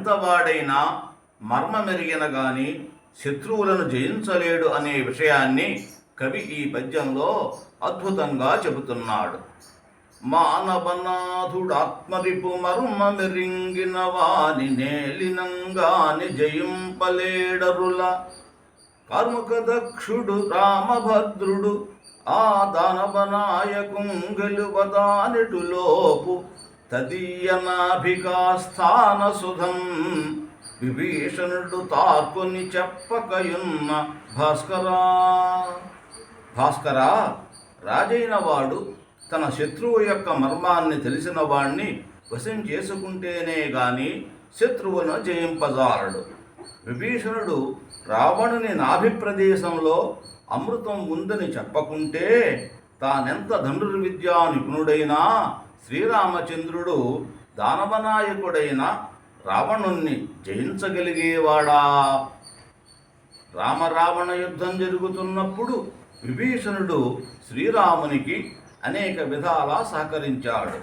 ఎంతవాడైనా మర్మమెరిగిన గాని శత్రువులను జయించలేడు అనే విషయాన్ని కవి ఈ పద్యంలో అద్భుతంగా చెబుతున్నాడు. మానవనాథుడాత్మరిపు మర్మ మెరింగిన వాని నేలినంగాని జయింపలేడరుల కార్ముక దక్షుడు రామభద్రుడు ఆ దానవనాయకం తదీయనాభికాస్థానసుధం. సుధం విభీషణుడు తార్కొని చెప్పకయున్న భాస్కరా. భాస్కరా రాజైన వాడు తన శత్రువు యొక్క మర్మాన్ని తెలిసిన వాణ్ణి వశం చేసుకుంటేనే గాని శత్రువును జయింపజాలడు. విభీషణుడు రావణుని నాభి ప్రదేశంలో అమృతం ఉందని చెప్పకుంటే తానెంత ధనుర్విద్యా నిపుణుడైనా శ్రీరామచంద్రుడు దానవనాయకుడైన రావణుణ్ణి జయించగలిగేవాడా? రామరావణ యుద్ధం జరుగుతున్నప్పుడు విభీషణుడు శ్రీరామునికి అనేక విధాలా సహకరించాడు.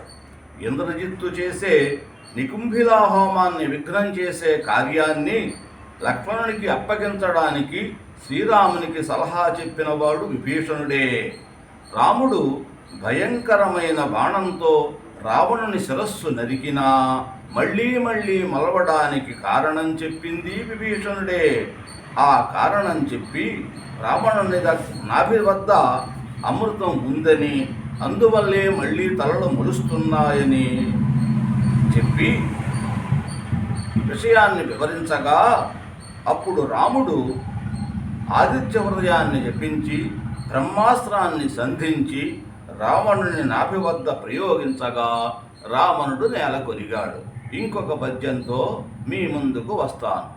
ఇంద్రజిత్తు చేసే నికుంభిలా హోమాన్ని విఘ్నం చేసే కార్యాన్ని లక్ష్మణునికి అప్పగించడానికి శ్రీరామునికి సలహా చెప్పినవాడు విభీషణుడే. రాముడు భయంకరమైన బాణంతో రావణుని శిరస్సు నరికినా మళ్ళీ మళ్ళీ మలవడానికి కారణం చెప్పింది విభీషణుడే. ఆ కారణం చెప్పి రావణుని నాభి వద్ద అమృతం ఉందని అందువల్లే మళ్ళీ తలలు మొలుస్తున్నాయని చెప్పి విషయాన్ని వివరించగా అప్పుడు రాముడు ఆదిత్య హృదయాన్ని జపించి బ్రహ్మాస్త్రాన్ని సంధించి రావణుని నాభి వద్ద ప్రయోగించగా రావణుడు నేల కొరిగాడు ఇంకొక పద్యంతో మీ ముందుకు వస్తాను.